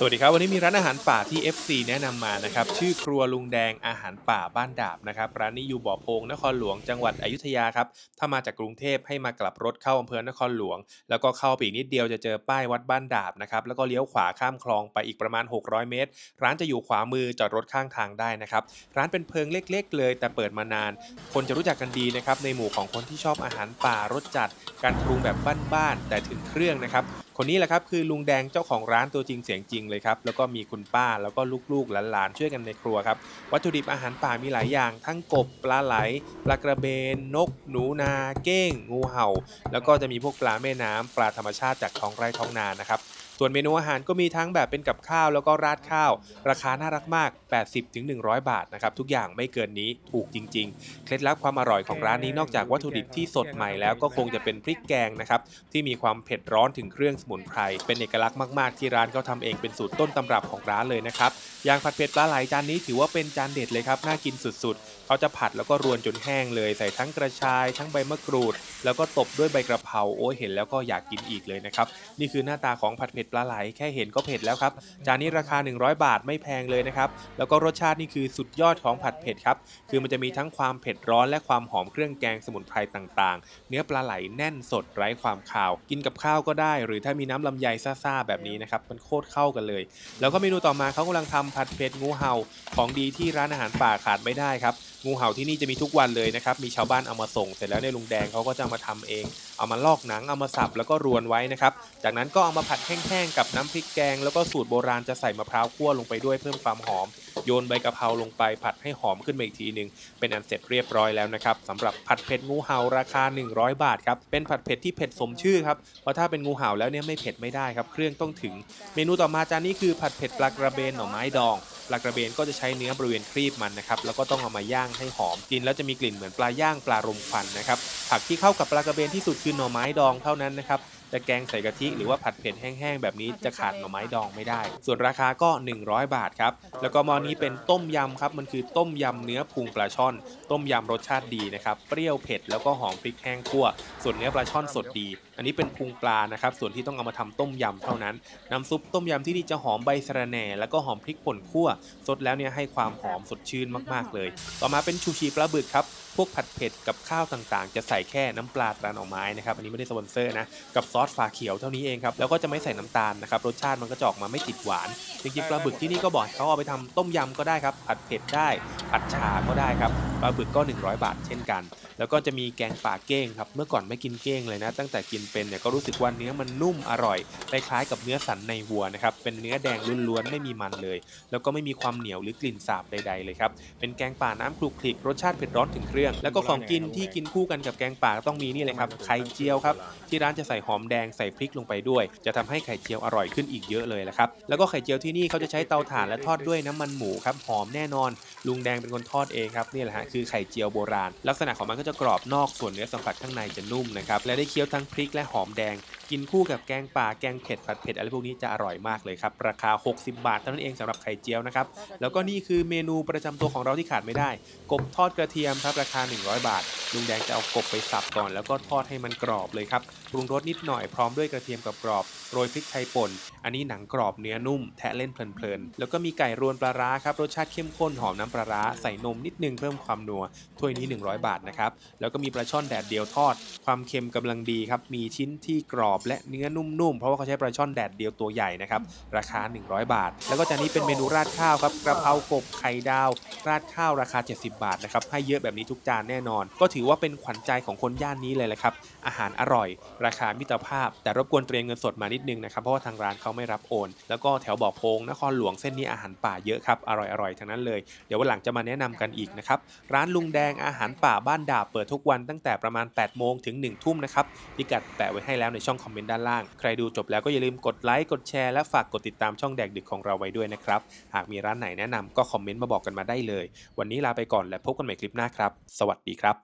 สวัสดีครับ วันนี้มีร้านอาหารป่าที่ FC แนะนำมานะครับ ชื่อครัวลุงแดงอาหารป่าบ้านดาบนะครับ ร้านนี้อยู่บ่อโพงนครหลวงจังหวัดอยุธยาครับ ถ้ามาจากกรุงเทพให้มากลับรถเข้าอำเภอนครหลวง แล้วก็เข้าไปอีกนิดเดียวจะเจอป้ายวัดบ้านดาบนะครับ แล้วก็เลี้ยวขวาข้ามคลองไปอีกประมาณ 600 เมตร ร้านจะอยู่ขวามือจอดรถข้างทางได้นะครับ ร้านเป็นเพิงเล็ก ๆ เลย แต่เปิดมานาน คนจะรู้จักกันดีนะครับในหมู่ของคนที่ชอบอาหารป่ารสจัด การปรุงแบบบ้านๆแต่ถึงเครื่องนะครับ คนนี้แหละครับคือลุงแดงเจ้าของร้านตัวจริงเสียงจริงเลยครับแล้วก็มีคุณป้าแล้วก็ลูกๆหลานๆช่วยกันในครัวครับวัตถุดิบอาหารป่ามีหลายอย่าง ทั้งกบปลาไหลปลากระเบน นก หนูนาเก้ง งูเห่า แล้วก็จะมีพวกปลาแม่น้ำปลาธรรมชาติจากท้องไร่ท้องนานะครับ ส่วนเมนูอาหารก็มีทั้งแบบเป็นกับข้าวแล้วก็ราดข้าว ราคาน่ารักมาก 80-100 บาทนะครับทุกอย่างไม่เกินนี้ถูกจริง ๆ เคล็ดลับความอร่อยของร้านนี้นอกจากวัตถุดิบที่สดใหม่แล้วก็คงจะเป็นพริกแกงนะครับที่มีความเผ็ดร้อนถึงเครื่องสมุนไพรเป็นเอกลักษณ์มากๆ ที่ร้านเขาทำเองเป็นสูตรต้นตำรับของร้านเลยนะครับอย่างผัดเผ็ดปลาไหลจานนี้ถือว่าเป็นจานเด็ดเลยครับน่ากินสุดๆเขาจะผัดแล้วก็รวนจนแห้งเลยใส่ทั้งกระชาย ทั้งใบมะกรูด แล้วก็ตบด้วยใบกระเพราโอ้ยเห็นแล้วก็อยากกินอีกเลยนะครับนี่คือหน้าตาของผัดเผ็ดปลาไหลแค่เห็นก็เผ็ดแล้วครับ จานนี้ราคา 100 บาทไม่แพงเลยนะครับ แล้วก็รสชาตินี่คือสุดยอดของผัดเผ็ดครับ คือมันจะมีทั้งความเผ็ดร้อนและความหอมเครื่องแกงสมุนไพรต่างๆ เนื้อปลาไหลแน่นสดไร้ความคาว กินกับข้าวก็ได้ หรือถ้ามีน้ำลำไยซ่าๆแบบนี้นะครับ มันโคตรเข้ากันเลย แล้วก็เมนูต่อมาเขากำลังทำผัดเผ็ดงูเห่าของดีที่ร้านอาหารป่าขาดไม่ได้ครับ งูเห่าที่นี่จะมีทุกวันเลยนะครับ มีชาวบ้านเอามาส่งเสร็จแล้วในลุงแดงเขาก็จะมาทำเอง เอามาลอกหนัง เอามาสับแล้วก็รวนไว้นะครับ จากนั้นก็เอามาผัดแห้งๆกับน้ำพริกแกง แล้วก็สูตรโบราณจะใส่มะพร้าวคั่วลงไปด้วยเพิ่มความหอม โยนใบกะเพราลงไปผัดให้หอมขึ้นมาอีกทีหนึ่งเป็นอันเสร็จเรียบร้อยแล้วนะครับสำหรับผัดเผ็ดงูเห่าราคา 100 บาทครับ เป็นผัดเผ็ดที่เผ็ดสมชื่อครับ เพราะถ้าเป็นงูเห่าแล้วเนี่ยไม่เผ็ดไม่ได้ครับ เครื่องต้องถึง เมนูต่อมาจานนี้คือผัดเผ็ดปลากระเบนหน่อไม้ดอง ปลากระเบนก็จะใช้เนื้อบริเวณครีบมันนะครับ แล้วก็ต้องเอามาย่างให้หอมกิน แล้วจะมีกลิ่นเหมือนปลาย่างปลารมควันนะครับผักที่เข้ากับปลากระเบนที่สุดคือหน่อไม้ดองเท่านั้นนะครับ จะแกงใส่กะทิหรือว่าผัดเผ็ดแห้งๆ แบบนี้จะขาดหน่อไม้ดองไม่ได้ ส่วนราคาก็ 100 บาทครับ แล้วก็หมอนี้เป็นต้มยำครับ มันคือต้มยำเนื้อพุงปลาช่อน ต้มยำรสชาติดีนะครับ เปรี้ยวเผ็ดแล้วก็หอมพริกแห้งคั่ว ส่วนเนื้อปลาช่อนสดดี อันนี้เป็นพุงปลานะครับ ส่วนที่ต้องเอามาทำต้มยำเท่านั้น น้ำซุปต้มยำที่นี่จะหอมใบสะระแหน่ แล้วก็หอมพริกป่นคั่ว สดแล้วเนี่ยให้ความหอมสดชื่นมากๆเลย ต่อมาเป็นชูชีปลาบึกครับ พวกผัดเผ็ดกับข้าวต่างๆ จะใส่แค่น้ำปลาตราหน่อไม้นะครับ อันนี้ไม่ได้สปอนเซอร์นะ กับซอสฝาเขียวเท่านี้เองครับแล้วก็จะไม่ใส่น้ำตาลนะครับรสชาติมันก็จะออกมาไม่ติดหวานจริงๆปลาบึกที่นี่ก็บอกเขาเอาไปทำต้มยำก็ได้ครับผัดเผ็ดได้ผัดชาก็ได้ครับปลาบึกก็ 100 บาทเช่นกัน แล้วก็จะมีแกงป่าเก้งครับเมื่อก่อนไม่กินเก้งเลยนะ ตั้งแต่กินเป็นเนี่ยก็รู้สึกว่าเนื้อมันนุ่มอร่อยคล้ายๆกับเนื้อสันในวัวนะครับเป็นเนื้อแดงล้วนๆไม่มีมันเลย แล้วก็ไม่มีความเหนียวหรือกลิ่นสาบใดๆเลยครับเป็นแกงป่าน้ำคลุกคลิกรสชาติเผ็ดร้อนถึงเครื่อง แล้วก็ของกินที่กินคู่กันกับแกงป่าก็ต้องมีนี่เลยครับไข่เจียวครับที่ร้านจะใส่หอมแดงใส่พริกลงไปด้วย จะทำให้ไข่เจียวอร่อยขึ้นอีกเยอะเลยละครับแล้วก็ไข่เจียวที่นี่เขาจะใช้เตาถ่านและทอดด้วยน้ำมันหมูครับหอมแน่นอน ลุงแดงเป็นคนทอดเองครับนี่แหละฮะคือไข่เจียวโบราณ ลักษณะของมันก็จะกรอบนอกส่วนเนื้อสัมผัสข้างในจะนุ่มนะครับและได้เคี้ยวทั้งพริกและหอมแดง กินคู่กับแกงป่าแกงเผ็ดผัดเผ็ดอะไรพวกนี้จะอร่อยมากเลยครับ ราคา 60 บาทเท่านั้นเองสำหรับไข่เจียวนะครับ แล้วก็นี่คือเมนูประจำตัวของเราที่ขาดไม่ได้ กบทอดกระเทียมครับราคา 100 บาท ลุงแดงจะเอากบไปสับก่อน แล้วก็ทอดให้มันกรอบเลยครับปรุงรสนิดหน่อยพร้อมด้วยกระเทียมกับกรอบโรยพริกไทยป่น อันนี้หนังกรอบเนื้อนุ่มแทะเล่นเพลินๆ แล้วก็มีไก่รวนปลาร้าครับ รสชาติเข้มข้นหอมน้ำปลาร้าใส่นมนิดนึงเพิ่มความนัว ถ้วยนี้ 100 บาทนะครับ แล้วก็มีปลาช่อนแดดเดียวทอด ความเค็มกำลังดีครับ มีชิ้นที่กรอบและเนื้อนุ่มๆ เพราะว่าเขาใช้ปลาช่อนแดดเดียวตัวใหญ่นะครับ ราคา 100 บาท แล้วก็จานนี้เป็นเมนูราดข้าวครับ กระเพรากบไข่ดาว ราดข้าวราคา 70 บาทนะครับ ให้เยอะแบบนี้ทุกจานแน่นอน ก็ถือว่าเป็นขวัญใจของคนย่านนี้เลยแหละครับ อาหารอร่อย ราคามิตรภาพ แต่รบกวนเตรียมเงินสดมานิดนึงนะครับ เพราะว่าทางร้านเขาไม่รับโอน แล้วก็แถวบ่อพงนครหลวงเส้นนี้อาหารป่าเยอะครับ อร่อยๆทั้งนั้นเลย เดี๋ยววันหลังจะมาแนะนำกันอีกนะครับ ร้านลุงแดงอาหารป่าบ้านดาบเปิดทุกวันตั้งแต่ประมาณ8โมงถึง1ทุ่มนะครับพิกัดแปะไว้ให้แล้วในช่องคอมเมนต์ด้านล่าง ใครดูจบแล้วก็อย่าลืมกดไลค์กดแชร์และฝากกดติดตามช่องแดกดึกของเราไว้ด้วยนะครับหากมีร้านไหนแนะนำก็คอมเมนต์มาบอกกันมาได้เลย วันนี้ลาไปก่อนและพบกันใหม่คลิปหน้าครับ สวัสดีครับ